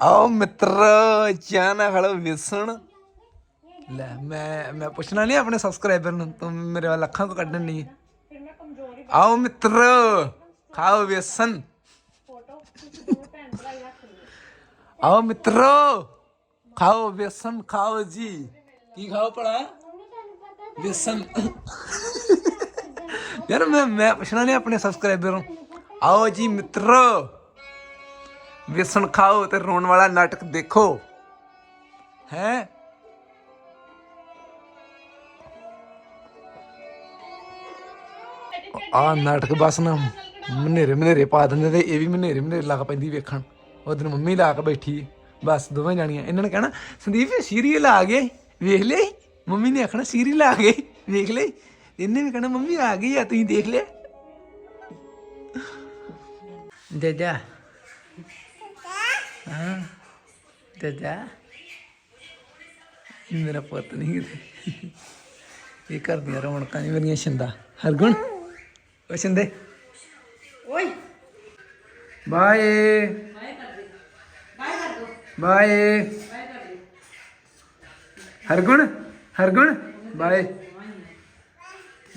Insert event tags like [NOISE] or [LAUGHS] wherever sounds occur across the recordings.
ਆਓ ਮਿੱਤਰ ਚਾਹ ਨਾ ਖੜੋ ਵੇਸਣ। ਲੈ ਮੈਂ ਮੈਂ ਪੁੱਛਣਾ ਨਹੀਂ ਆਪਣੇ ਸਬਸਕ੍ਰਾਈਬਰ ਨੂੰ ਤੂੰ ਮੇਰੇ ਵੱਲ ਅੱਖਾਂ ਕੋ ਕੱਢਣ ਨਹੀਂ ਆਓ ਮਿੱਤਰ ਖਾਓ ਵੇਸਣ। ਆਓ ਮਿੱਤਰੋ ਖਾਓ ਵੇਸਣ ਖਾਓ ਜੀ। ਕੀ ਖਾਓ ਪੜਾ ਵੇਸਣ। ਯਾਰ ਮੈਂ ਮੈਂ ਪੁੱਛਣਾ ਨਹੀਂ ਆਪਣੇ ਸਬਸਕ੍ਰਾਈਬਰ ਨੂੰ। ਆਓ ਜੀ ਮਿੱਤਰੋ। ਵੇਸਣ ਖਾਓ ਤੇ ਰੋਣ ਵਾਲਾ ਨਾਟਕ ਦੇਖੋ। ਹੈ? ਆ ਨਾਟਕ ਬਸ ਨਾ ਮਨੇਰੇ ਮਨੇਰੇ ਪਾ ਦਿੰਦੇ ਤੇ ਇਹ ਵੀ ਮਨੇਰੇ ਮਨੇਰੇ ਲੱਗ ਪੈਂਦੀ ਵੇਖਣ। ਉਹ ਦਿਨ ਮੰਮੀ ਲਾ ਕੇ ਬੈਠੀ ਬਸ ਦੋਵੇਂ ਜਾਣੀਆਂ। ਇਹਨਾਂ ਨੇ ਕਹਿਣਾ, ਸੰਦੀਪ ਸੀਰੀਅਲ ਆ ਗਏ। ਵੇਖ ਲਈ ਮੰਮੀ ਨੇ ਆਖਣਾ ਸੀਰੀਅਲ ਆ ਗਏ। ਵੇਖ ਲਈ ਇਹਨੇ ਵੀ ਕਹਿਣਾ, ਮੰਮੀ ਆ ਗਈ ਆ, ਤੁਸੀਂ ਦੇਖ ਲਿਆ? ਜੱਜਾ ਹਾਂ ਇਹ ਮੇਰਾ ਪੁੱਤ ਨਹੀਂ ਕਿਤੇ ਇਹ ਕਰਦੀਆਂ ਰੌਣਕਾਂ ਨਹੀਂ ਮੇਰੀਆਂ ਛਿੰਦਾ। ਹਰਗੁਣ ਓ ਛਿੰਦੇ। ਓਏ। Bye. Bye Hargun Hargun. Bye.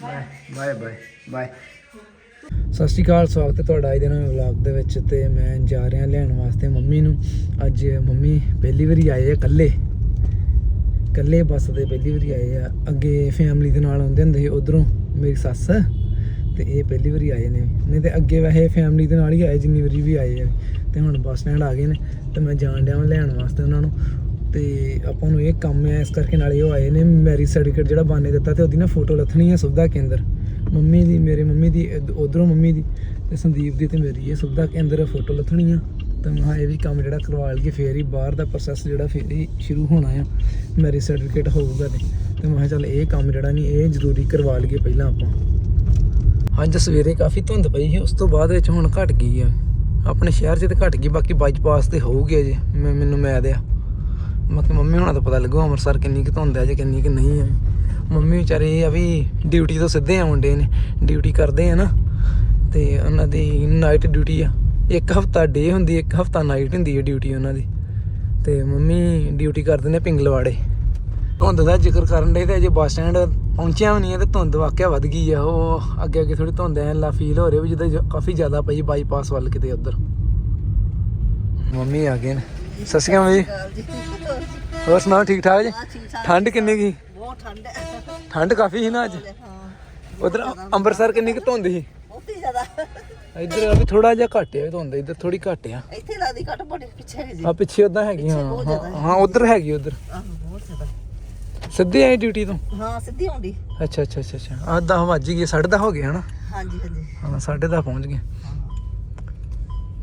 Bye bye bye. ਸਤਿ ਸ਼੍ਰੀ ਅਕਾਲ, ਸਵਾਗਤ ਹੈ ਤੁਹਾਡਾ ਅੱਜ ਦੇ ਨਵੇਂ ਵਲੌਗ ਦੇ ਵਿੱਚ ਤੇ ਮੈਂ ਜਾ ਰਿਹਾ ਲੈਣ ਵਾਸਤੇ ਮੰਮੀ ਨੂੰ। ਅੱਜ ਮੰਮੀ ਪਹਿਲੀ ਵਾਰੀ ਆਏ ਆ ਇਕੱਲੇ। ਇਕੱਲੇ ਬੱਸ ਤੇ ਪਹਿਲੀ ਵਾਰੀ ਆਏ ਆ। ਅੱਗੇ ਫੈਮਿਲੀ ਦੇ ਨਾਲ ਆਉਂਦੇ ਹੁੰਦੇ ਸੀ ਉਧਰੋਂ, ਮੇਰੀ ਸੱਸ ਤੇ ਇਹ ਪਹਿਲੀ ਵਾਰੀ ਆਏ ਨੇ। ਨਹੀਂ ਤੇ ਅੱਗੇ ਵੈਸੇ ਫੈਮਿਲੀ ਦੇ ਨਾਲ ਹੀ ਆਏ, ਜਿੰਨੀ ਵਾਰੀ ਵੀ ਆਏ ਆ। ਤੇ ਹੁਣ ਬੱਸ ਸਟੈਂਡ ਆ ਗਏ ਨੇ ਤੇ ਮੈਂ ਜਾਣ ਡਿਆ ਵਾਂ ਲੈਣ ਵਾਸਤੇ ਉਹਨਾਂ ਨੂੰ। ਤੇ ਆਪਾਂ ਨੂੰ ਇਹ ਕੰਮ ਹੈ ਇਸ ਕਰਕੇ ਨਾਲੇ ਉਹ ਆਏ ਨੇ। ਮੈਰਿਜ ਸਰਟੀਫਿਕੇਟ ਜਿਹੜਾ ਬਾਨੇ ਦਿੱਤਾ ਤੇ ਉਹਦੀ ਨਾ ਫੋਟੋ ਲੱਥਣੀ ਹੈ ਸੁਵਿਧਾ ਕੇਂਦਰ। ਮੰਮੀ ਦੀ, ਮੇਰੇ ਮੰਮੀ ਦੀ ਉਧਰੋਂ ਮੰਮੀ ਦੀ ਤੇ ਸੰਦੀਪ ਦੀ ਤੇ ਮੇਰੀ। ਇਹ ਸੁਵਿਧਾ ਅੰਦਰ ਫੋਟੋ ਲੱਥਣੀ ਆ ਤੇ ਮੈਂ ਕਿਹਾ ਇਹ ਵੀ ਕੰਮ ਜਿਹੜਾ ਕਰਵਾ ਲਈਏ, ਫੇਰ ਹੀ ਬਾਹਰ ਦਾ ਪ੍ਰੋਸੈਸ ਜਿਹੜਾ ਫੇਰ ਹੀ ਸ਼ੁਰੂ ਹੋਣਾ ਆ। ਮੈਰਿਜ ਸਰਟੀਫਿਕੇਟ ਹੋਊਗਾ ਤੇ। ਤੇ ਮੈਂ ਕਿਹਾ ਚੱਲ ਇਹ ਕੰਮ ਜਿਹੜਾ ਨਹੀਂ ਇਹ ਜ਼ਰੂਰੀ ਕਰਵਾ ਲਈਏ ਪਹਿਲਾਂ ਆਪਾਂ। ਅੱਜ ਸਵੇਰੇ ਕਾਫੀ ਧੁੰਦ ਪਈ ਸੀ, ਉਸ ਤੋਂ ਬਾਅਦ ਵਿੱਚ ਹੁਣ ਘਟ ਗਈ ਆ। ਆਪਣੇ ਸ਼ਹਿਰ 'ਚ ਤੇ ਘਟ ਗਈ, ਬਾਕੀ ਬਾਈਪਾਸ ਤੇ ਹੋਊਗੀ ਅਜੇ, ਮੈਂ, ਮੈਨੂੰ ਮੈਂ ਦਿਆ ਬਾਕੀ ਮੰਮੀ ਹੁਣਾਂ ਤਾਂ ਪਤਾ ਲੱਗੂ ਅੰਮ੍ਰਿਤਸਰ ਕਿੰਨੀ ਕੁ ਧੁੰਦ ਹੈ ਜੇ ਕਿੰਨੀ ਕੁ ਨਹੀਂ ਹੈ ਮੰਮੀ ਵਿਚਾਰੇ ਇਹ ਆ ਵੀ ਡਿਊਟੀ ਤੋਂ ਸਿੱਧੇ ਆਉਂਦੇ ਨੇ ਡਿਊਟੀ ਕਰਦੇ ਆ ਨਾ ਤੇ ਉਹਨਾਂ ਦੀ ਨਾਈਟ ਡਿਊਟੀ ਆ। ਇੱਕ ਹਫਤਾ ਡੇ ਹੁੰਦੀ ਇੱਕ ਹਫਤਾ ਨਾਈਟ ਹੁੰਦੀ ਹੈ ਡਿਊਟੀ ਉਹਨਾਂ ਦੀ। ਤੇ ਮੰਮੀ ਡਿਊਟੀ ਕਰਦੇ ਨੇ ਪਿੰਗਲਵਾੜੇ। ਧੁੰਦ ਦਾ ਜ਼ਿਕਰ ਕਰਨ ਦੇ ਤੇ ਅਜੇ ਬੱਸ ਸਟੈਂਡ ਪਹੁੰਚਿਆ ਵੀ ਨਹੀਂ ਹੈ ਤੇ ਧੁੰਦ ਵਾਕਿਆ ਵੱਧ ਗਈ ਆ। ਉਹ ਅੱਗੇ ਅੱਗੇ ਥੋੜੀ ਧੁੰਦ ਐ ਲਾ ਫੀਲ ਹੋ ਰਿਹਾ ਵੀ ਜਿੱਦਾਂ ਕਾਫੀ ਜ਼ਿਆਦਾ ਪਈ ਬਾਈਪਾਸ ਵੱਲ ਕਿਤੇ ਉੱਧਰ। ਮੰਮੀ ਆ ਗਏ ਨੇ। ਸਤਿ ਸ਼੍ਰੀ ਅਕਾਲ ਜੀ। ਹੋਰ ਸੁਣਾਓ ਠੀਕ ਠਾਕ ਜੀ? ਠੰਡ ਕਿੰਨੀ ਕੀ? ਬਹੁਤ ਠੰਡ ਹੈ। ਠੰਡ ਕਾਫੀ ਸੀ ਨਾ ਅੱਜ? ਹਾਂ ਉਧਰ ਅੰਮ੍ਰਿਤਸਰ ਕਿੰਨੀ ਕੁ ਧੁੰਦ ਸੀ? ਬਹੁਤੀ ਜ਼ਿਆਦਾ। ਇੱਧਰ ਆ ਵੀ ਥੋੜਾ ਜਿਹਾ ਘੱਟ ਆ ਧੁੰਦ ਇੱਧਰ ਥੋੜੀ ਘੱਟ ਆ। ਇੱਥੇ ਲਾਦੀ ਘੱਟ ਬੜੀ ਪਿੱਛੇ ਹੈ ਜੀ। ਆ ਪਿੱਛੇ ਉਦਾਂ ਹੈਗੀ ਹਾਂ ਹਾਂ- ਹਾਂ ਉਧਰ ਹੈਗੀ ਉਧਰ। ਆਹ ਬਹੁਤ ਜ਼ਿਆਦਾ। ਸਿੱਧੇ ਆਏ ਡਿਊਟੀ ਤੋਂ? ਹਾਂ ਸਿੱਧੀ ਆਉਂਦੀ। ਅੱਛਾ ਅੱਛਾ ਅੱਛਾ ਅੱਛਾ। ਆ 10 ਵੱਜ ਗਏ 10:30 ਹੋ ਗਏ ਹਨਾ? ਹਾਂਜੀ ਹਾਂਜੀ। ਹਾਂ 10:30 ਪਹੁੰਚ ਗਏ।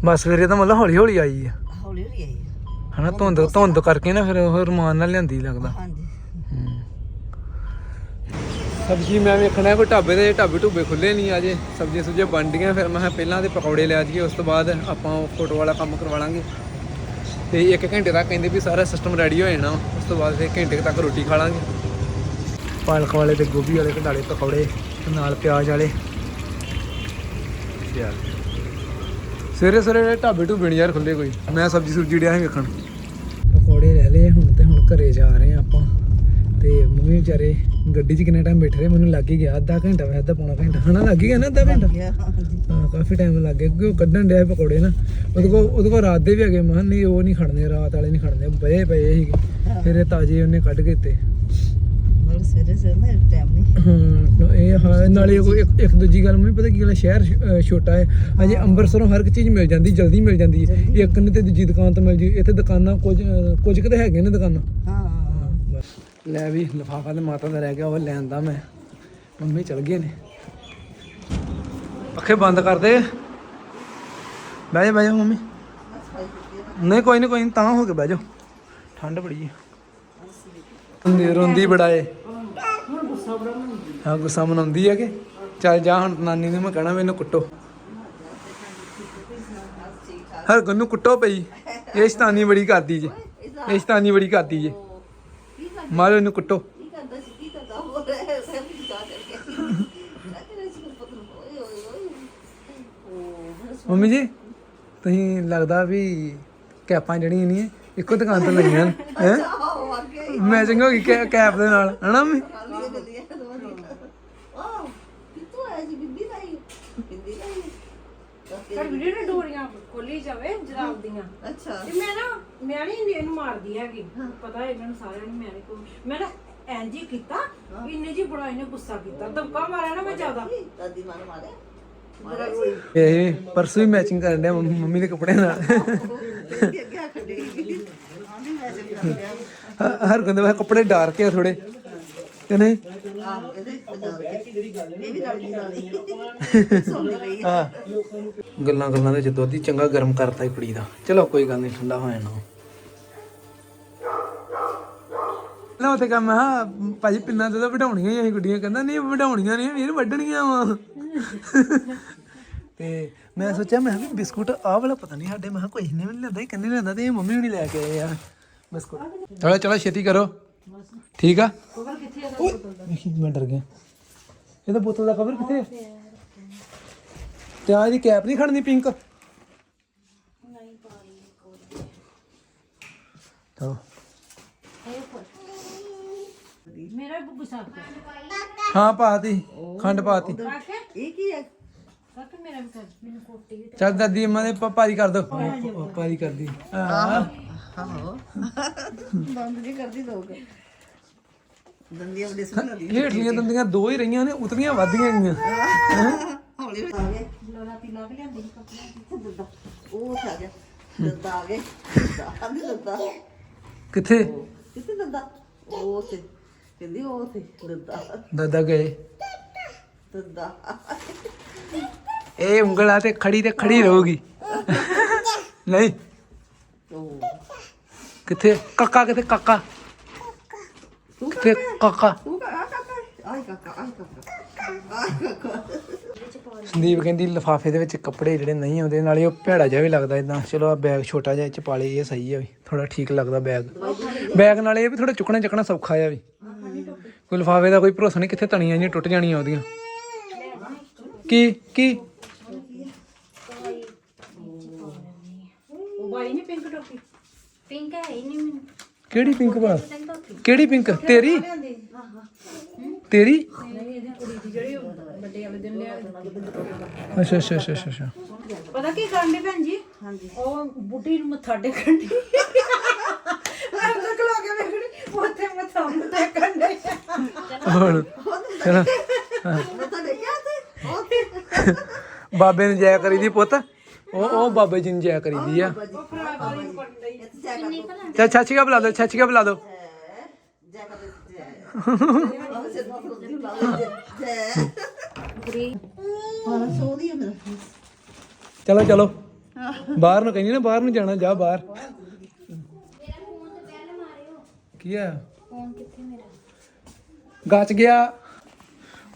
ਬਸ ਤਾਂ ਮਤਲਬ ਹੌਲੀ ਹੌਲੀ ਆਈ ਆ। ਹੌਲੀ ਹੌਲੀ ਆਈ ਹੈ। ਹਨਾ ਧੁੰਦ ਧੁੰਦ ਕਰਕੇ ਨਾ ਫਿਰ ਉਹ ਰਮਾਨ ਨਾਲ ਲਿਆਂਦੀ ਲੱਗਦਾ। ਹਾਂਜੀ। ਸਬਜ਼ੀ ਮੈਂ ਵੇਖਣਾ ਕੋਈ ਢਾਬੇ ਦੇ ਢਾਬੇ ਢੁੱਬੇ ਖੁੱਲੇ ਨਹੀਂ ਅਜੇ ਸਬਜ਼ੀਆਂ ਸੁਬਜ਼ੀਆਂ ਬਣ ਡੀਆਂ ਫਿਰ ਮੈਂ ਕਿਹਾ ਪਹਿਲਾਂ ਤੇ ਪਕੌੜੇ ਲੈ ਜੀਏ ਉਸ ਤੋਂ ਬਾਅਦ ਆਪਾਂ ਉਹ ਫੋਟੋ ਵਾਲਾ ਕੰਮ ਕਰਵਾ ਲਾਂਗੇ ਤੇ ਇੱਕ ਘੰਟੇ ਤੱਕ ਕਹਿੰਦੇ ਵੀ ਸਾਰਾ ਸਿਸਟਮ ਰੈਡੀ ਹੋ ਜਾਣਾ, ਉਸ ਤੋਂ ਬਾਅਦ ਫਿਰ ਘੰਟੇ ਤੱਕ ਰੋਟੀ ਖਾ ਲਾਂਗੇ। ਪਾਲਕ ਵਾਲੇ ਤੇ ਗੋਭੀ ਵਾਲੇ ਘਟਾਲੇ ਪਕੌੜੇ ਤੇ ਨਾਲ ਪਿਆਜ਼ ਵਾਲੇ। ਯਾਰ ਸਵੇਰੇ ਸਵੇਰੇ ਢਾਬੇ ਢੁੱਬੇ ਨਹੀਂ ਯਾਰ ਖੁੱਲੇ ਕੋਈ। ਮੈਂ ਸਬਜ਼ੀ ਸੁਬਜ਼ੀ ਡਿਆ ਸੀ ਵੇਖਣ। ਪਕੌੜੇ ਰਹਿ ਲਏ, ਹੁਣ ਤੇ ਹੁਣ ਘਰੇ ਜਾ ਰਹੇ ਆ ਆਪਾਂ। ਤੇ ਮੰਮੀ ਵਿਚਾਰੇ ਗੱਡੀ 'ਚ ਕਿੰਨਾ ਟਾਈਮ ਬੈਠੇ ਰਹੇ ਮੈਨੂੰ ਲੱਗ ਹੀ ਗਿਆ ਅੱਧਾ ਘੰਟਾ ਵੈਸੇ ਅੱਧਾ ਪੌਣਾ ਘੰਟਾ ਹਨਾ ਲੱਗ ਹੀ ਗਿਆ ਨਾ ਅੱਧਾ ਘੰਟਾ? ਹਾਂ ਕਾਫੀ ਟਾਈਮ ਲੱਗ ਗਿਆ ਕਿਉਂਕਿ ਉਹ ਕੱਢਣ ਡਿਆ ਸੀ ਪਕੌੜੇ ਨਾ। ਉਹਦੇ ਕੋਲ ਉਹਦੇ ਕੋਲ ਰਾਤ ਦੇ ਵੀ ਹੈਗੇ ਮਾਂ ਨਹੀਂ ਉਹ ਨਹੀਂ ਖੜਨੇ ਰਾਤ ਵਾਲੇ ਨਹੀਂ ਖੜਨੇ ਬਏ ਪਏ ਸੀਗੇ। ਫਿਰ ਇਹ ਤਾਜ਼ੇ ਉਹਨੇ ਕੱਢ ਕੇ ਤੇ ਮਤਲਬ ਸਵੇਰੇ ਸਵੇਰੇ ਨਾ ਟਾਈਮ ਨਹੀਂ ਹਾਂ ਇਹ ਹਾਂ ਨਾਲੇ ਉਹ ਇੱਕ ਇੱਕ ਦੂਜੀ ਗੱਲ ਮੈਨੂੰ ਪਤਾ ਕੀ ਗੱਲ ਸ਼ਹਿਰ ਛੋਟਾ ਹੈ। ਅਜੇ ਅੰਮ੍ਰਿਤਸਰੋਂ ਹਰ ਇੱਕ ਚੀਜ਼ ਮਿਲ ਜਾਂਦੀ ਜਲਦੀ ਮਿਲ ਜਾਂਦੀ। ਹੈ ਇੱਕ ਨੇ ਤੇ ਦੂਜੀ ਦੁਕਾਨ ਤੋਂ ਮਿਲ ਜੀ। ਇੱਥੇ ਦੁਕਾਨਾਂ ਕੁਝ ਕੁਝ ਕਿਤੇ ਹੈਗੇ ਨੇ ਦੁਕਾਨਾਂ। ਹਾਂ। ਲੈ ਵੀ, ਲਫਾਫਾ ਤੇ ਮਾਤਾ ਦਾ ਰਹਿ ਗਿਆ, ਉਹ ਲੈਣ ਦਾ ਮੈਂ। ਮੰਮੀ ਚਲ ਗਏ ਨੇ। ਅੱਖੇ ਬੰਦ ਕਰ ਦੇ। ਬਹਿ ਜਾ ਬਹਿ ਜਾ ਮੰਮੀ। ਨਹੀਂ, ਕੋਈ ਨਹੀਂ ਕੋਈ ਨਹੀਂ, ਤਾਂ ਹੋ ਕੇ ਬਹਿ ਜਾ ਠੰਡ ਬੜੀ ਹੈ ਰੋਂਦੀ ਰੋਂਦੀ ਬੜਾ ਏ ਹਾਂ ਗੁੱਸਾ ਮਨਾਉਂਦੀ ਹੈ ਕਿ? ਚੱਲ ਜਾ ਹੁਣ, ਨਾਨੀ ਨੂੰ ਮੈਂ ਕਹਿਣਾ, ਮੈਨੂੰ ਕੁੱਟੋ। ਹਰ ਗੁੰਨੂ ਕੁੱਟੋ ਪਈ। ਇਹ ਸ਼ਤਾਨੀ ਬੜੀ ਕਰਦੀ ਜੇ। ਇਹ ਸ਼ਤਾਨੀ ਬੜੀ ਕਰਦੀ ਜੇ। ਮਾਰੋ ਇਹਨੂੰ ਕੁੱਟੋ। ਕੀ ਕਰਦਾ ਸੀ? ਕੀ ਕਰਦਾ? ਹੋ ਰਿਹਾ ਹੈ ਸਭ ਕੁਝ ਜਾ ਕਰਕੇ। ਲੱਗ ਸੀ ਪੁੱਤ ਨੂੰ ਓਏ ਓਏ ਓਏ। ਉਹ ਮੰਮੀ ਜੀ ਤੁਸੀਂ ਲੱਗਦਾ ਵੀ ਕੈਪਾਂ ਜਿਹੜੀਆਂ ਨਹੀਂ ਇੱਕੋ ਦੁਕਾਨ ਤੋਂ ਲਈਆਂ ਨੇ ਹੈ? ਮੈਚਿੰਗ ਹੋ ਗਈ ਕੈਪ ਦੇ ਨਾਲ ਹਨਾ ਮੰਮੀ ਵਧੀਆ ਵਧੀਆ ਵਧੀਆ ਆਹ ਕਿੱਥੋਂ ਆਇਆ ਜੀ ਬਿੰਦੀ ਲਾਈ ਬਿੰਦੀ ਲਾਈ ਪਰ ਵੀਡੀਓ ਨੇ ਡੋਰੀਆਂ ਖੋਲੀ ਜਾਵੇ ਜਰਾਬ ਦੀਆਂ। ਅੱਛਾ। ਤੇ ਮੈਂ ਨਾ ਮੈਂ ਨਹੀਂ ਇਹਨੂੰ ਮਾਰਦੀ ਹੈਗੀ। ਪਤਾ ਇਹਨਾਂ ਨੂੰ ਸਾਰਿਆਂ ਨੂੰ ਮੈਂ ਨਹੀਂ ਕੋ ਮੈਂ ਨਾ ਇੰਜ ਹੀ। ਕੀਤਾ ਇੰਨੇ ਜੀ ਬੜਾ ਇਹਨੇ ਗੁੱਸਾ ਕੀਤਾ। ਧਮਕਾ ਮਾਰਿਆ ਨਾ ਮੈਂ ਜ਼ਿਆਦਾ। ਦਾਦੀ ਮਾਰ ਮਾਰੇ ਮਾਰਿਆ ਸੀ ਇਹ ਪਰਸੋਂ ਹੀ ਮੈਚਿੰਗ ਕਰਨ ਡਿਆ ਮੰਮੀ ਦੇ ਕੱਪੜਿਆਂ ਨਾਲ। ਹਰ ਕਹਿੰਦੇ ਵਾ ਕੱਪੜੇ ਡਾਰਕ ਆ ਥੋੜੇ ਤੇ ਨਹੀਂ? ਆਹ। ਗੱਲਾਂ ਗੱਲਾਂ ਦੇ ਵਿੱਚ ਦੁੱਧ ਹੀ ਚੰਗਾ ਗਰਮ ਕਰਤਾ ਹੀ ਕੁੜੀ ਦਾ। ਚਲੋ ਕੋਈ ਗੱਲ ਨਹੀਂ ਠੰਡਾ ਹੋ ਜਾਣਾ। ਨਾ ਤੇ ਕੰਮ ਹਾਂ ਭਾਜੀ ਪਿੰਨਾਂ ਤੇ ਤਾਂ ਵਢਾਉਣੀਆਂ ਹੀ ਅਸੀਂ ਗੁੱਡੀਆਂ ਕਹਿੰਦਾ ਨਹੀਂ ਵਢਾਉਣੀਆਂ ਨਹੀਂ ਵੀਰ ਵੱਢਣੀਆਂ ਵਾ। ਤੇ ਮੈਂ ਸੋਚਿਆ ਮੈਂ ਕਿਹਾ ਵੀ ਬਿਸਕੁਟ ਆਹ ਵਾਲਾ ਪਤਾ ਨਹੀਂ ਸਾਡੇ ਮੈਂ ਕਿਹਾ ਕੋਈ ਨੇ ਵੀ ਨੀ ਲਿਆਂਦਾ ਇਹ ਕਹਿੰਦੇ ਲਿਆਂਦਾ ਤੇ ਇਹ ਮੰਮੀ ਵੀ ਨਹੀਂ ਲੈ ਕੇ ਆਏ ਆ ਬਿਸਕੁਟ। ਚਲੋ ਚਲੋ ਛੇਤੀ ਕਰੋ। ਠੀਕ ਆ? ਓਏ, ਵੇਖੀ, ਮੈਂ ਡਰ ਗਿਆ। ਇਹਦਾ ਬੋਤਲ ਦਾ ਕਵਰ ਕਿੱਥੇ ਹੈ ਤੇ ਆ ਇਹਦੀ ਕੈਪ ਨਹੀਂ ਖੜਨੀ ਪਿੰਕ? ਮੇਰਾ ਹਾਂ ਪਾਤੀ। ਖੰਡ ਪਾਤੀ। ਇਹ ਕੀ ਹੈ ਕਾਕੇ ਮੇਰਾ ਵੀ ਕਰ। ਮੈਨੂੰ ਕੋਟੀ ਚੱਲ ਦਾਦੀ ਅੰਮਾ ਦੇ ਪ- ਭਾਰੀ ਕਰ ਦੋ। ਭਾਰੀ ਕਰਦੀ। ਹਾਂ। ਆਹੋ। ਦੰਦ ਜੀ ਕਰਦੀ ਲੋਕ। ਦੰਦੀਆਂ ਬੜੇ ਲੱਗਦੀਆਂ। ਹੇਠਲੀਆਂ ਦੰਦੀਆਂ ਦੋ ਹੀ ਰਹੀਆਂ ਨੇ ਉਤਰੀਆਂ ਵੱਧੀਆਂ ਗਈਆਂ ਹੌਲੀ ਹੌਲੀ। ਆ ਗਏ। ਲੋਰਾ ਤੀ ਲਾ ਕੇ ਲਿਆਂਦੀ ਸੀ ਕੱਪੜੇ। ਕਿੱਥੇ ਦੱਦਾ ਉਹ ਉੱਥੇ ਆ ਗਿਆ। ਦੱਦਾ ਆ ਗਏ। ਦੱਦਾ ਆ ਗਏ ਦੱਦਾ ਕਿੱਥੇ? ਕਿੱਥੇ ਦੱਦਾ ਉਹ ਤੇ ਕਹਿੰਦੀ ਉਹ ਤੇ ਦੱਦਾ ਦਾਦਾ ਗਏ। ਦੱਦਾ ਇਹ ਉਂਗਲਾਂ ਤੇ ਖੜੀ ਤੇ ਖੜੀ ਰਹੂਗੀ। ਨਹੀਂ। ਉਹ। ਕਿੱਥੇ? ਕਾਕਾ ਕਿੱਥੇ? ਕਾਕਾ। ਤੂੰ ਕਿੱਥੇ? ਕਾਕਾ। ਤੂੰ ਕਾਕਾ ਆਈ ਕਾਕਾ ਆਈ ਕਾਕਾ ਆਈ ਕਾਕਾ ਸੰਦੀਪ ਕਹਿੰਦੀ ਲਫਾਫੇ ਦੇ ਵਿੱਚ ਕੱਪੜੇ ਜਿਹੜੇ ਨਹੀਂ ਆਉਂਦੇ, ਨਾਲੇ ਉਹ ਭੈੜਾ ਜਿਹਾ ਵੀ ਲੱਗਦਾ ਇਦਾਂ ਚਲੋ ਆ ਬੈਗ ਛੋਟਾ ਜਿਹਾ ਚ ਪਾ ਲਈ ਇਹ ਸਹੀ ਆ ਵੀ। ਥੋੜਾ ਠੀਕ ਲੱਗਦਾ ਬੈਗ ਬੈਗ ਨਾਲੇ ਇਹ ਵੀ ਥੋੜਾ ਚੁੱਕਣਾ ਚੱਕਣਾ ਸੌਖਾ ਆ ਵੀ। ਕੋਈ ਲਫਾਫੇ ਦਾ ਕੋਈ ਭਰੋਸਾ ਨਹੀਂ, ਕਿੱਥੇ ਤਣੀਆਂ ਜਿਹੀਆਂ ਟੁੱਟ ਜਾਣੀਆਂ ਉਹਦੀਆਂ। ਕੀ? ਕੀ ਉਹ ਬਾਈ ਨੇ ਪਿੰਕ ਟੋਪੀ ਪਿੰਕ ਹੈ ਹੀ ਨਹੀਂ ਮੈਨੂੰ। ਕਿਹੜੀ ਪਿੰਕ ਭਲਾ ਕਿਹੜੀ ਪਿੰਕ ਤੇਰੀ? ਤੇਰੀ? ਦੀ ਅੱਛਾ ਅੱਛਾ ਅੱਛਾ ਅੱਛਾ, ਅੱਛਾ। ਪਤਾ ਕੀ ਕਰਨ ਦੇ ਭੈਣ ਜੀ? ਹਾਂਜੀ। ਉਹ ਬੁੱਢੀ ਨੂੰ ਮੱਥਾ ਟੇਕਣ ਦੀ ਮੈਂ ਤਾਂ ਖਲੋ ਕੇ ਵੇਖਣੀ ਉੱਥੇ ਮੱਥਾ ਟੇਕਣ ਦੇ ਹੁਣ ਚਲੋ। ਮੈਂ ਤਾਂ ਦੇਖਿਆ ਤੇ ਉਹ ਬਾਬੇ ਨੂੰ ਜੈ ਕਰੀਦੀ ਪੁੱਤ। ਉਹ ਉਹ ਬਾਬੇ ਜੀ ਨੂੰ ਜੈ ਕਰੀਦੀ ਆ। ਕਰ ਚਾ ਚਾਚੀ ਕਾ ਬੁਲਾ ਦੋ ਚਾਚੀ ਕਾ ਬੁਲਾ ਦੋ। ਚਲੋ ਚਲੋ। ਬਾਹਰ ਨੂੰ ਕਹਿੰਦੀ ਨਾ ਬਾਹਰ ਨੂੰ ਜਾਣਾ ਜਾ ਬਾਹਰ। ਕੀ ਆ? ਫੋਨ ਕਿੱਥੇ ਮੇਰਾ ਗਾਚ ਗਿਆ।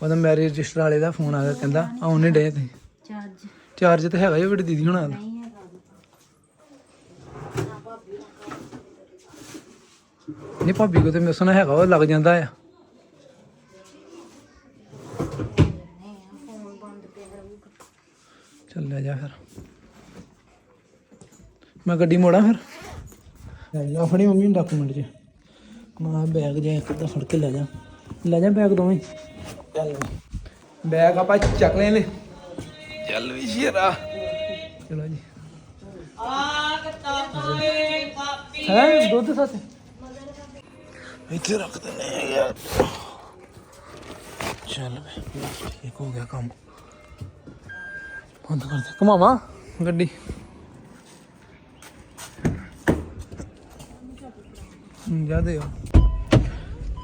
ਉਹਦਾ ਮੈਰਿਜ ਰਜਿਸਟਰ ਵਾਲੇ ਦਾ ਫੋਨ ਆ ਗਿਆ ਕਹਿੰਦਾ ਆਉਣ ਡੇ ਤੇ ਚਾਰਜ ਚਾਰਜ ਤੇ ਹੈਗਾ ਹੀ ਵੱਡੀ ਦੀਦੀ ਹੁਣਾਂ ਦਾ। ਨਹੀਂ ਭਾਬੀ ਕੋ ਤੇ ਮੇਰੇ ਸੁਣਾ ਹੈਗਾ ਉਹ ਲੱਗ ਜਾਂਦਾ ਆ। ਚੱਲ ਲੈ ਜਾ ਫਿਰ। ਮੈਂ ਗੱਡੀ ਮੋੜਾਂ ਫਿਰ? ਲੈ ਜਾ ਫੜੀ ਮੰਮੀ ਨੂੰ ਡਾਕੂਮੈਂਟ ਚ। ਮੈਂ ਬੈਗ ਜਾਂ ਇੱਕ ਅੱਧਾ ਫੜ ਕੇ ਲੈ ਜਾ। ਲੈ ਜਾ ਬੈਗ ਦੋਵੇਂ। ਚੱਲ ਬੈਗ ਆਪਾਂ ਚੱਕ ਲੈ ਨੇ। ਚੱਲ ਵੀ ਸ਼ੇਰਾ। ਚਲੋ ਜੀ। ਹੈ ਦੁੱਧ ਸੱਚ? ਇੱਥੇ ਰੱਖ ਦਿੰਦੇ ਆ ਯਾਰ। ਚੱਲ ਵੇ ਠੀਕ ਹੋ ਗਿਆ ਕੰਮ। ਬੰਦ ਕਰ ਦੇ। ਘਮਾਵਾ ਗੱਡੀ? ਜਾ ਦੇ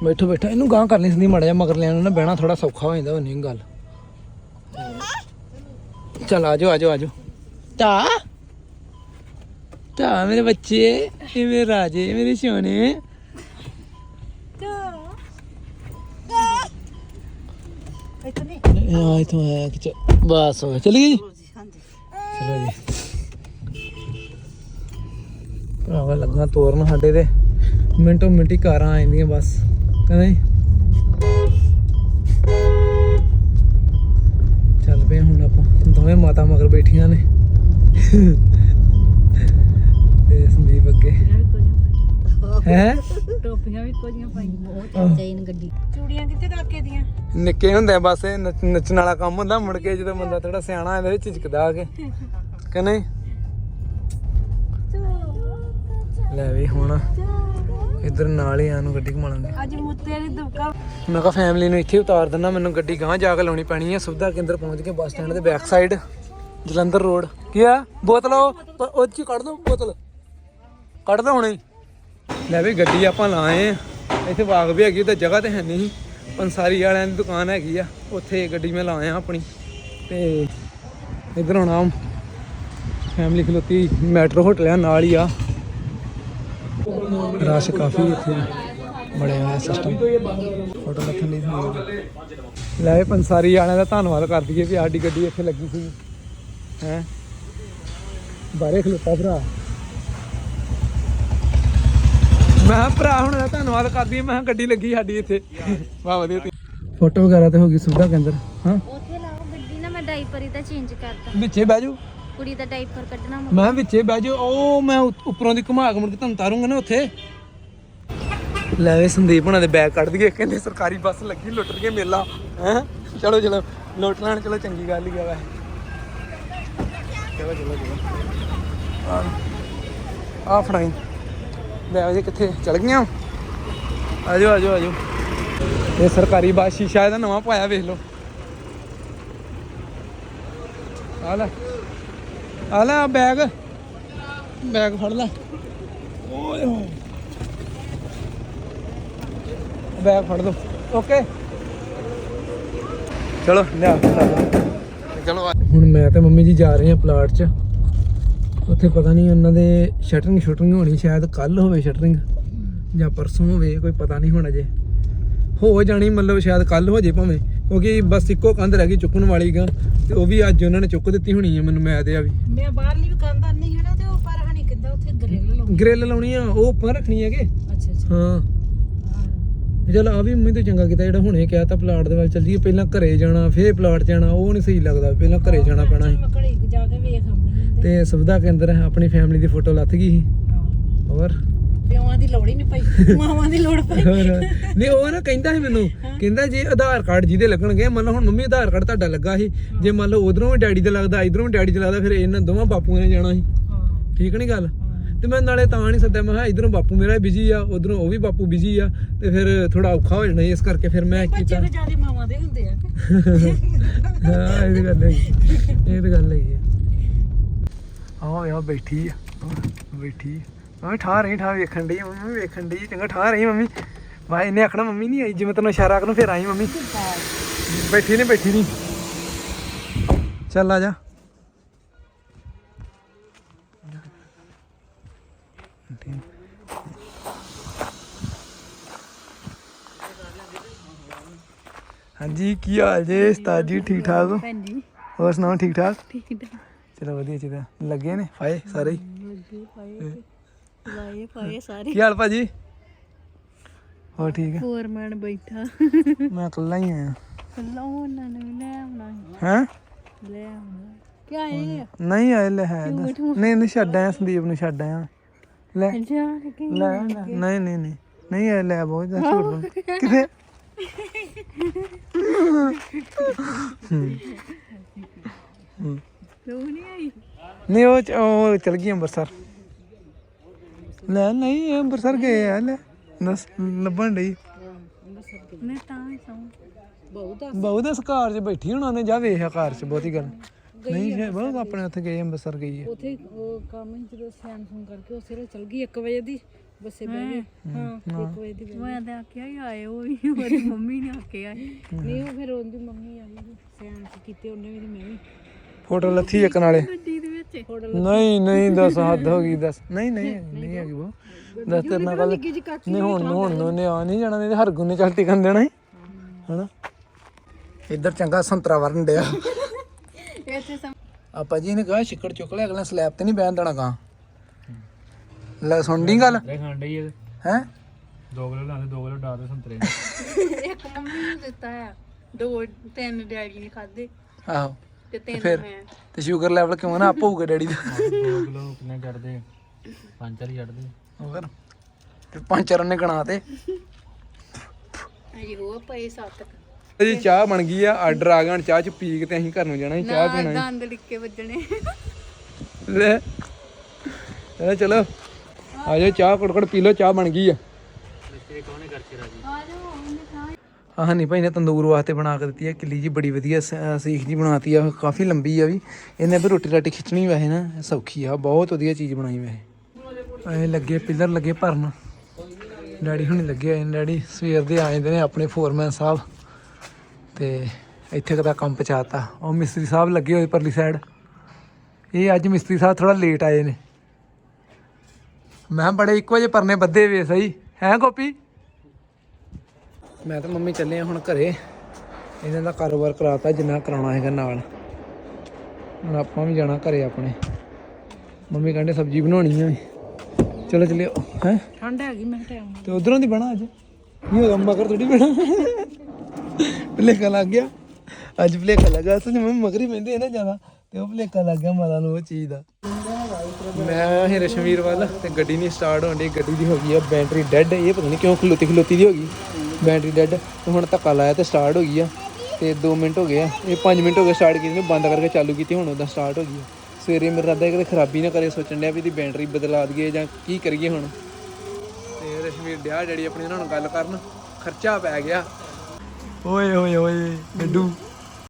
ਬੈਠੋ ਬੈਠੋ। ਇਹਨੂੰ ਗਾਂ ਕਰਨੀ ਸੰਦੀ ਮੜਾ ਜਾ ਮਗਰ ਲੈਣ ਨੂੰ ਬਹਿਣਾ ਥੋੜਾ ਸੌਖਾ ਹੋ ਜਾਂਦਾ ਉਹ ਨਹੀਂ ਗੱਲ। ਚਲ ਆਜੋ ਆਜੋ ਆਜੋ ਤਾ? ਤਾ ਮੇਰੇ ਬੱਚੇ ਇਹ ਮੇਰੇ ਰਾਜੇ ਮੇਰੇ ਸੋਹਣੇ ਆ ਇਥੋਂ ਹੈ ਕਿ ਬਸ ਹੋ ਗਿਆ। ਚਲੀ ਗਈ? ਹਾਂਜੀ ਚਲੋ ਜੀ। ਭਰਾਵਾ, ਲੱਗਾ ਤੋਰਨ ਸਾਡੇ ਤੇ। ਮਿੰਟੋ ਮਿੰਟੀ ਕਾਰਾਂ ਆ ਜਾਂਦੀਆਂ ਬਸ, ਕਹਿੰਦੇ। ਚੱਲ ਪਏ ਹੁਣ ਆਪਾਂ। ਦੋਵੇਂ ਮਾਤਾ ਮਗਰ ਬੈਠੀਆਂ ਨੇ ਤੇ ਸੰਦੀਪ ਹੈ? ਟੋਪੀਆਂ ਵੀ ਕੁਝੀਆਂ ਪਾਈਆਂ ਉਹ ਚਾਚਾ ਜੀ ਨੇ ਗੱਡੀ। ਚੂੜੀਆਂ ਕਿੱਥੇ ਕਾਕੇ ਦੀਆਂ? ਨਿੱਕੇ ਹੁੰਦੇ ਬਸ ਇਹ ਨੱਚ- ਨੱਚਣ ਵਾਲਾ ਕੰਮ ਹੁੰਦਾ ਮੁੜ ਕੇ ਜਦੋਂ ਬੰਦਾ ਥੋੜਾ ਸਿਆਣਾ ਇਹਦੇ ਵਿੱਚ ਝਿਜਕਦਾ ਆ ਕੇ। ਕਿ ਨਹੀਂ? ਲੈ ਵੀ ਹੁਣ ਇਧਰ ਨਾਲ ਹੀ ਆ ਨੂੰ ਗੱਡੀ ਘੁਮਾ ਲਾਂਗੇ। ਅੱਜ ਮੁੱਤੇ ਦੀ ਦੁਕਾਨ ਮੈਂ ਕਿਹਾ ਫੈਮਿਲੀ ਨੂੰ ਇੱਥੇ ਉਤਾਰ ਦਿੰਦਾ ਮੈਨੂੰ ਗੱਡੀ ਗਾਂ ਜਾ ਕੇ ਲਾਉਣੀ ਪੈਣੀ ਹੈ ਸੁਵਿਧਾ ਕੇਂਦਰ ਪਹੁੰਚ ਕੇ ਬੱਸ ਸਟੈਂਡ ਦੇ ਬੈਕ ਸਾਈਡ ਜਲੰਧਰ ਰੋਡ ਕੀ ਆ? ਬੋਤਲ ਉਹ ਉਹ 'ਚ ਹੀ ਕੱਢ ਦੋ ਬੋਤਲ। ਕੱਢ ਦੋ ਹੁਣੇ। ਹੀ। ਲੈ ਵੀ ਗੱਡੀ ਆਪਾਂ ਲਾਏ ਆ। ਇੱਥੇ ਬਾਗ ਵੀ ਹੈਗੀ ਤੇ ਜਗ੍ਹਾ ਤੇ ਹੈ ਨਹੀਂ। ਪੰਸਾਰੀ ਵਾਲਿਆਂ ਦੀ ਦੁਕਾਨ ਹੈਗੀ ਆ, ਉੱਥੇ ਗੱਡੀ ਮੈਂ ਲਾਇਆ ਆਪਣੀ। ਤੇ ਇਧਰ ਹੁਣ ਫੈਮਿਲੀ ਖਲੋਤੀ, ਮੈਟਰੋ ਹੋਟਲ ਆ, ਨਾਲ ਹੀ ਆ। ਰਸ਼ ਕਾਫੀ ਇੱਥੇ ਬੜਿਆ ਹੋਇਆ ਸਿਸਟਮ ਫੋਟੋ ਲੱਥਣ ਨਹੀਂ ਹੁੰਦੀ ਲੈ ਪੰਸਾਰੀ ਵਾਲਿਆਂ ਦਾ ਧੰਨਵਾਦ ਕਰ ਦਈਏ ਵੀ ਸਾਡੀ ਗੱਡੀ ਇੱਥੇ ਲੱਗੀ ਸੀ। ਹੈ? ਬਾਰੇ ਖਲੋਤਾ ਭਰਾ। ਕਿਹਾ ਭਰਾ ਹੁਣ ਦਾ ਧੰਨਵਾਦ ਕਰਦੀ ਹਾਂ ਮੈਂ ਕਿਹਾ ਗੱਡੀ ਲੱਗੀ ਸਾਡੀ ਇੱਥੇ। ਵਾਹ ਵਧੀਆ ਫੋਟੋ ਵਗੈਰਾ ਤੇ ਹੋ ਗਈ ਸੁਵਿਧਾ ਕੇਂਦਰ ਹਾਂ? ਉੱਥੇ ਲਾਓ ਗੱਡੀ ਨਾ ਮੈਂ ਡਾਈਪਰ ਇਹਦਾ ਚੇਂਜ ਕਰਤਾ। ਵਿੱਚੇ ਬਹਿ ਜਾਓ। ਕੁੜੀ ਦਾ ਡਾਈਪਰ ਕੱਢਣਾ ਮੈਂ ਕਿਹਾ ਵਿੱਚੇ ਬਹਿ ਜਾਓ। ਉਹ ਮੈਂ ਉ- ਉੱਪਰੋਂ ਦੀ ਘੁਮਾ ਕੇ ਮੁੜ ਕੇ ਤੁਹਾਨੂੰ ਤਾਰੂੰਗਾ ਨਾ ਉੱਥੇ। ਲੈ ਵੇ ਸੰਦੀਪ ਹੁਣਾਂ ਦੇ ਬੈਗ ਕੱਢ ਦਈਏ। ਕਹਿੰਦੇ ਸਰਕਾਰੀ ਬੱਸ ਲੱਗੀ ਲੁੱਟ ਰਹੀਏ ਮੇਲਾ। ਹੈ? ਚਲੋ ਚਲੋ ਲੁੱਟ ਲੈਣ ਚਲੋ ਚੰਗੀ ਗੱਲ ਹੀ ਆ ਵੈਸੇ। ਚਲੋ ਚਲੋ ਚਲੋ। ਆ ਆ ਫੜਾਈ। ਲੈ ਆਜੇ ਕਿੱਥੇ? ਚਲ ਗਈਆਂ? ਆਜੋ ਆਜੋ ਆਜੋ। ਇਹ ਸਰਕਾਰੀ ਬੱਸ ਸ਼ੀਸ਼ਾ ਇਹਦਾ ਨਵਾਂ ਪਾਇਆ ਵੇਖ ਲਓ। ਆ ਲੈ। ਆ ਲੈ ਬੈਗ। ਬੈਗ ਫੜ ਲੈ। ਓਏ ਹੋਏ। ਬੈਗ ਫੜ ਦੋ। ਓਕੇ। ਚਲੋ ਲਿਆ। ਚਲੋ ਹੁਣ ਮੈਂ ਤੇ ਮੰਮੀ ਜੀ ਜਾ ਰਹੇ ਹਾਂ ਪਲਾਟ 'ਚ। ਉੱਥੇ ਪਤਾ ਨਹੀਂ ਉਹਨਾਂ ਦੇ ਸ਼ਟਰਿੰਗ ਸ਼ੂਟਿੰਗ ਹੋਣੀ ਸ਼ਾਇਦ ਕੱਲ ਹੋਵੇ ਸ਼ਟਰਿੰਗ ਜਾਂ ਪਰਸੋਂ ਹੋਵੇ ਕੋਈ ਪਤਾ ਨਹੀਂ ਹੁਣ ਅਜੇ ਹੋ ਜਾਣੀ ਮਤਲਬ ਸ਼ਾਇਦ ਕੱਲ ਹੋ ਜੇ ਭਾਵੇਂ ਕਿਉਂਕਿ ਬਸ ਇੱਕੋ ਕੰਧ ਰਹਿ ਗਈ ਚੁੱਕਣ ਵਾਲੀ ਗਾ ਤੇ ਉਹ ਵੀ ਅੱਜ ਉਹਨਾਂ ਨੇ ਚੁੱਕ ਦਿੱਤੀ ਹੋਣੀ ਹੈ ਮੈਨੂੰ ਮੈਂ ਤੇ ਆ ਵੀ। ਮੈਂ ਬਾਹਰਲੀ ਵੀ ਕੰਧ ਨਹੀਂ ਹੈ ਨਾ ਤੇ ਉਹ ਪਰ ਹਣੀ ਕਿੱਦਾਂ ਉੱਥੇ ਗ੍ਰਿਲ ਲਾਉਂ ਗ੍ਰਿਲ ਲਾਉਣੀ ਆ ਉਹ ਉੱਪਰ ਰੱਖਣੀ ਹੈਗੇ। ਅੱਛਾ ਅੱਛਾ। ਹਾਂ। ਚਲ ਆ ਵੀ ਮੰਮੀ ਤੋਂ ਚੰਗਾ ਕੀਤਾ ਜਿਹੜਾ ਹੁਣੇ ਕਿਹਾ ਤਾਂ ਪਲਾਟ ਦੇ ਵੱਲ ਚੱਲ ਜੀਏ ਪਹਿਲਾਂ ਘਰੇ ਜਾਣਾ ਫੇਰ ਪਲਾਟ ਜਾਣਾ ਉਹ ਨਹੀਂ ਸਹੀ ਲੱਗਦਾ ਪਹਿਲਾਂ ਘਰੇ ਜਾਣਾ ਪੈਣਾ ਸੀ। ਜਾ ਕੇ ਵੇਖ ਤੇ ਸੁਵਿਧਾ ਕੇਂਦਰ ਆਪਣੀ ਫੈਮਿਲੀ ਦੀ ਫੋਟੋ ਲੱਥ ਗਈ ਸੀ। ਹੋਰ? ਪਿਓਾਂ ਦੀ ਲੋੜ ਹੀ ਨਹੀਂ ਪਈ। [LAUGHS] ਮਾਵਾਂ ਦੀ ਲੋੜ ਪਈ। ਨਹੀਂ ਉਹ ਨਾ ਕਹਿੰਦਾ ਸੀ ਮੈਨੂੰ ਕਹਿੰਦਾ ਜੇ ਆਧਾਰ ਕਾਰਡ ਜਿਹਦੇ ਲੱਗਣਗੇ ਮੰਨ ਲਓ ਹੁਣ ਮੰਮੀ ਆਧਾਰ ਕਾਰਡ ਤੁਹਾਡਾ ਲੱਗਾ ਸੀ ਜੇ ਮੰਨ ਲਓ ਉਧਰੋਂ ਵੀ ਡੈਡੀ ਦਾ ਲੱਗਦਾ ਇਧਰੋਂ ਵੀ ਡੈਡੀ ਦਾ ਲੱਗਦਾ ਫਿਰ ਇਹਨਾਂ ਦੋਵਾਂ ਬਾਪੂਆਂ ਨੇ ਜਾਣਾ ਸੀ। ਹਾਂ। ਠੀਕ ਨਹੀਂ ਗੱਲ? ਤੇ ਮੈਂ ਨਾਲੇ ਤਾਂ ਨਹੀਂ ਸੱਦਿਆ ਮੈਂ ਕਿਹਾ ਇਧਰੋਂ ਬਾਪੂ ਮੇਰਾ ਬਿਜ਼ੀ ਆ ਉਧਰੋਂ ਉਹ ਵੀ ਬਾਪੂ ਬਿਜ਼ੀ ਆ ਤੇ ਫਿਰ ਥੋੜਾ ਔਖਾ ਹੋ ਜਾਣਾ ਇਸ ਕਰਕੇ ਫਿਰ ਮੈਂ ਬੱਚੇ ਕੀਤਾ। ਵੀ ਜ਼ਿਆਦਾ ਮਾਵਾਂ ਦੇ ਹੁੰਦੇ ਆ। ਹਾਂ ਇਹ ਗੱਲ ਹੈਗੀ ਇਹ ਤਾਂ ਗੱਲ ਹੈਗੀ ਆਹ ਆ ਬੈਠੀ ਆ। ਬੈਠੀ ਆ। ਠਾ ਰਹੀ ਠਾ ਵੇਖਣ ਡਈ। ਮੰਮੀ ਵੇਖਣ ਡਈ। ਚੰਗਾ ਠਾ ਰਹੀ ਮੰਮੀ। ਵਾਹ ਇਹਨੇ ਆਖਣਾ ਮੰਮੀ ਨਹੀਂ ਆਈ? ਜਿਵੇਂ ਤੈਨੂੰ ਇਸ਼ਾਰਾ ਕਰੂੰ ਫਿਰ ਆਈ ਮੰਮੀ। ਬੈਠੀ ਨਹੀਂ ਬੈਠੀ ਨਹੀਂ ਚੱਲ ਆ ਜਾ। ਹਾਂਜੀ ਕੀ ਹਾਲ ਜੇ? ਉਸਤਾਦ ਜੀ ਠੀਕ ਠਾਕ ਹੋ? ਹੋਰ ਸੁਣਾਓ ਠੀਕ ਠਾਕ? ਠੀਕ ਠਾਕ। ਚਲੋ ਵਧੀਆ ਚੀਜ਼ਾਂ ਲੱਗੇ ਨੇ? ਫਾਏ ਸਾਰੇ ਹੀ? ਲੱਗੇ ਪਾਏ ਲਾਏ ਪਾਏ ਸਾਰੇ। ਕੀ ਹਾਲ ਭਾਜੀ? ਹੋਰ ਠੀਕ ਹੈ ਫੋਰਮੈਨ ਬੈਠਾ। ਮੈਂ ਇਕੱਲਾ ਹੀ ਆਇਆ। ਕੱਲਾ ਉਹਨਾਂ ਨੇ ਲੈ ਆਉਣਾ ਸੀ, ਹੈ? ਲੈ ਆਉਣਾ। ਕੀ ਆਏ ਨਹੀਂ ਆਏ ਲੈ ਹੈ ਦੱਸ। ਨਹੀਂ ਨਹੀਂ ਛੱਡ ਆਇਆ ਸੰਦੀਪ ਨੂੰ ਛੱਡ ਆਇਆ। ਲੈ। ਕੇ ਲੈ ਲੈ, ਨਹੀਂ ਨਹੀਂ ਨਹੀਂ। ਨਹੀਂ ਆਏ ਲੈ ਬਹੁਤ ਦਾ ਝੂਠ ਬੋਲ। ਕਿਥੇ? [LAUGHS] ਤੂੰ ਨਹੀਂ ਆਈ? ਨਹੀਂ ਉਹ ਉਹ ਚਲ ਗਈ ਅੰਮ੍ਰਿਤਸਰ ਲੈ ਨਹੀਂ ਇਹ ਅੰਮ੍ਰਿਤਸਰ ਗਏ ਆ ਲੈ। ਦੱਸ ਲੱਭਣ ਡਈ। ਮੈਂ ਤਾਂ ਸੌਂ। ਬਹੁਤ ਬਹੁਤ ਇਸ ਘਰ 'ਚ ਬੈਠੀ ਹੋਣਾ ਨੇ ਜਾ ਵੇਖਿਆ ਘਰ 'ਚ ਬਹੁਤੀ ਗੱਲ। ਨਹੀਂ ਜੇ ਬਹੁਤ ਆਪਣੇ ਉੱਥੇ ਗਏ ਅੰਮ੍ਰਿਤਸਰ ਗਈ ਹੈ ਉਥੇ ਉਹ ਕੰਮ ਹੀ ਜਦੋਂ ਸੈਮਸੰਗ ਕਰਕੇ ਉਹ ਸਿਰੇ ਚਲ ਗਈ 1 ਵਜੇ ਦੀ। ਬੱਸੇ ਬਹਿ ਗਈ। ਹਾਂ 1 ਵਜੇ ਦੀ ਮੈਂ ਤਾਂ ਆਖਿਆ ਹੀ ਆਏ ਉਹ ਵੀ ਉਹਦੀ ਮੰਮੀ ਨੇ ਆਖਿਆ ਨਹੀਂ ਉਹ ਫਿਰ ਉਹਦੀ ਮੰਮੀ ਆਈ ਸੈਮਸ ਕੀਤੇ ਉਹਨੇ ਵੀ ਮੈਂ ਵੀ। ਫੋਟੋ ਲੱਥੀ ਇੱਕ ਨਾਲੇ। ਗੱਡੀ ਦੇ ਵਿੱਚ। ਨਹੀਂ ਨਹੀਂ ਦੱਸ ਹੱਦ ਹੋ ਗਈ ਦੱਸ। ਨਹੀਂ ਨਹੀਂ ਨਹੀਂ ਹੈਗੀ ਉਹ ਦੱਸ ਤੇਰੇ ਨਾਲ ਗੱਲ ਨਹੀਂ ਹੁਣ ਹੁਣ ਨੂੰ ਨੇ ਆ ਨਹੀਂ ਜਾਣਾ ਨਹੀਂ ਹਰਗੁਣ ਨੇ ਚੱਲ ਟਿਕਣ ਦੇਣਾ ਸੀ ਹਨਾ? ਇੱਧਰ ਚੰਗਾ ਸੰਤਰਾ ਵਰਨ ਡਿਆ। ਆਪਾਂ ਜੀ ਨੇ ਕਿਹਾ ਛਿੱਕੜ ਚੁੱਕ ਲੈ ਅਗਲਾ ਸਲੈਬ ਤੇ ਨਹੀਂ ਬਹਿਣ ਦੇਣਾ ਕਾਂ। ਲੈ ਸੁਣਦੀ ਗੱਲ। ਇਹ ਖਾਣ ਡਈ ਹੈ ਹੈ? ਦੋ ਕਿਲੋ ਲਾਉਂਦੇ ਦੋ ਕਿਲੋ ਡਾਦੇ ਸੰਤਰੇ ਇੱਕ ਮੰਮੀ ਨੂੰ ਦਿੱਤਾ ਆ। ਦੋ ਤਿੰਨ ਡੈਡੀ ਨੇ ਖਾਦੇ ਆਹੋ। ਤੇ ਤਿੰਨ ਫਿਰ ਮੈਂ। ਤੇ ਸ਼ੂਗਰ ਲੈਵਲ ਕਿਉਂ ਨਾ ਅਪ ਹੋਊਗਾ ਡੈਡੀ ਦਾ। ਦੋ ਕਿਲੋ ਕਿੰਨੇ ਚੜਦੇ ਪੰਜ ਚਾਰ ਹੀ ਚੜਦੇ ਹੋਰ? ਤੇ ਪੰਜ ਚਾਰ ਨੇ ਗਣਾ ਤੇ। ਅਜੀ ਉਹ ਪਏ ਸੱਤ ਜੀ ਚਾਹ ਬਣ ਗਈ ਆ ਆਰਡਰ ਆ ਗਿਆ ਹੁਣ ਚਾਹ ਚ ਪੀ ਕੇ ਤੇ ਅਸੀਂ ਘਰ ਨੂੰ ਜਾਣਾ ਸੀ ਚਾਹ ਪੀਣਾ ਦੰਦ ਲਿੱਕੇ ਵੱਜਣੇ। ਸੀ ਲੈ ਚਲੋ ਚਲੋ ਆ ਜਾਓ ਚਾਹ ਕੁੜ ਪੀ ਲਓ ਚਾਹ ਬਣ ਗਈ ਆ। ਹਾਂ ਨਹੀਂ ਭਾਈ ਨੇ ਤੰਦੂਰ ਵਾਸਤੇ ਬਣਾ ਕੇ ਦਿੱਤੀ ਹੈ ਕਿੱਲੀ ਜੀ ਬੜੀ ਵਧੀਆ ਸ- ਸੀਖ ਜੀ ਬਣਾਤੀ ਆ, ਕਾਫੀ ਲੰਬੀ ਆ ਵੀ। ਇਹਨੇ ਵੀ ਰੋਟੀ ਰਾਟੀ ਖਿੱਚਣੀ ਵੈਸੇ ਨਾ, ਸੌਖੀ ਆ, ਬਹੁਤ ਵਧੀਆ ਚੀਜ਼ ਬਣਾਈ ਵੈਸੇ। ਇਹ ਲੱਗੇ, ਪਿੱਲਰ ਲੱਗੇ ਭਰਨ। ਡੈਡੀ ਹੁਣੀ ਲੱਗੇ ਆਏ ਨੇ, ਡੈਡੀ ਸਵੇਰ ਦੇ ਆ ਜਾਂਦੇ ਨੇ ਆਪਣੇ ਫੋਰਮੈਨ ਸਾਹਿਬ। ਤੇ ਇੱਥੇ ਕਦਾ ਕੰਮ ਪਹੁੰਚਾਤਾ। ਉਹ ਮਿਸਤਰੀ ਸਾਹਿਬ ਲੱਗੇ ਹੋਏ ਪਰਲੀ ਸਾਈਡ ਇਹ ਅੱਜ ਮਿਸਤਰੀ ਸਾਹਿਬ ਥੋੜਾ ਲੇਟ ਆਏ ਨੇ। ਮੈਂ ਕਿਹਾ, ਬੜੇ ਇੱਕੋ ਵਜੇ ਪਰਨੇ ਬੱਧੇ ਵੇ ਸਹੀ। ਹੈ ਗੋਪੀ? ਮੈਂ ਤਾਂ ਮੰਮੀ ਚੱਲੇ ਆ ਹੁਣ ਘਰੇ। ਇਹਨਾਂ ਦਾ ਕਾਰੋਬਾਰ ਕਰਾਤਾ ਜਿੰਨਾ ਕਰਾਉਣਾ ਹੈਗਾ ਨਾਲ। ਹੁਣ ਆਪਾਂ ਵੀ ਜਾਣਾ ਘਰੇ ਆਪਣੇ। ਮੰਮੀ ਕਹਿੰਦੇ ਸਬਜ਼ੀ ਬਣਾਉਣੀ ਹੈ ਚਲੋ ਚਲਿਓ ਹੈ? ਠੰਡ ਹੈਗੀ ਮੈਂ ਟਾਈਮ ਤੇ ਉਧਰੋਂ ਦੀ ਬਣਾ ਅੱਜ? ਨਹੀਂ ਹੋਗਾ ਮਗਰ ਥੋੜੀ ਬਣਾ। ਭਲੇਖਾ ਲੱਗ ਗਿਆ। ਅੱਜ ਭਲੇਖਾ ਲੱਗਾ ਅਸਲ ਮੈਂ ਮਗਰ ਹੀ ਪੈਂਦੇ ਨਾ ਜ਼ਿਆਦਾ। ਤੇ ਉਹ ਭਲੇਖਾ ਲੱਗ ਗਿਆ ਮਾਤਾ ਨੂੰ ਉਹ ਚੀਜ਼ ਦਾ। ਮੈਂ ਸੀ ਰਸ਼ਮੀਰ ਵੱਲ ਤੇ ਗੱਡੀ ਨਹੀਂ ਸਟਾਰਟ ਹੋਣ ਦੀ ਗੱਡੀ ਦੀ ਹੋ ਗਈ ਆ ਬੈਟਰੀ ਡੈੱਡ ਇਹ ਪਤਾ ਨਹੀਂ ਕਿਉਂ ਖਲੋਤੀ ਖਲੋਤੀ ਦੀ ਹੋ ਗਈ। ਬੈਟਰੀ ਡੈੱਡ ਹੁਣ ਧੱਕਾ ਲਾਇਆ ਤੇ ਸਟਾਰਟ ਹੋ ਗਈ ਆ। ਤੇ 2 ਮਿੰਟ ਹੋ ਗਏ ਆ। ਇਹ 5 ਮਿੰਟ ਹੋ ਗਏ ਸਟਾਰਟ ਕੀਤੀ ਨੂੰ, ਬੰਦ ਕਰਕੇ ਚਾਲੂ ਕੀਤੀ, ਹੁਣ ਉਹਦਾ ਸਟਾਰਟ ਹੋ ਗਈ ਆ। ਸਵੇਰੇ ਮੇਰਾ ਰੱਦਾ ਕਿਤੇ ਖਰਾਬੀ ਨਾ ਕਰੇ, ਸੋਚਣ ਡਿਆ ਵੀ ਇਹਦੀ ਬੈਟਰੀ ਬਦਲਾ ਦਈਏ ਜਾਂ ਕੀ ਕਰੀਏ ਹੁਣ। ਤੇ ਰਸ਼ਮੀਰ ਡਿਆ ਡੈਡੀ ਆਪਣੇ ਨਾਲ ਗੱਲ ਕਰਨ। ਖਰਚਾ ਪੈ ਗਿਆ। ਓਏ ਓਏ ਓਏ ਡੱਡੂ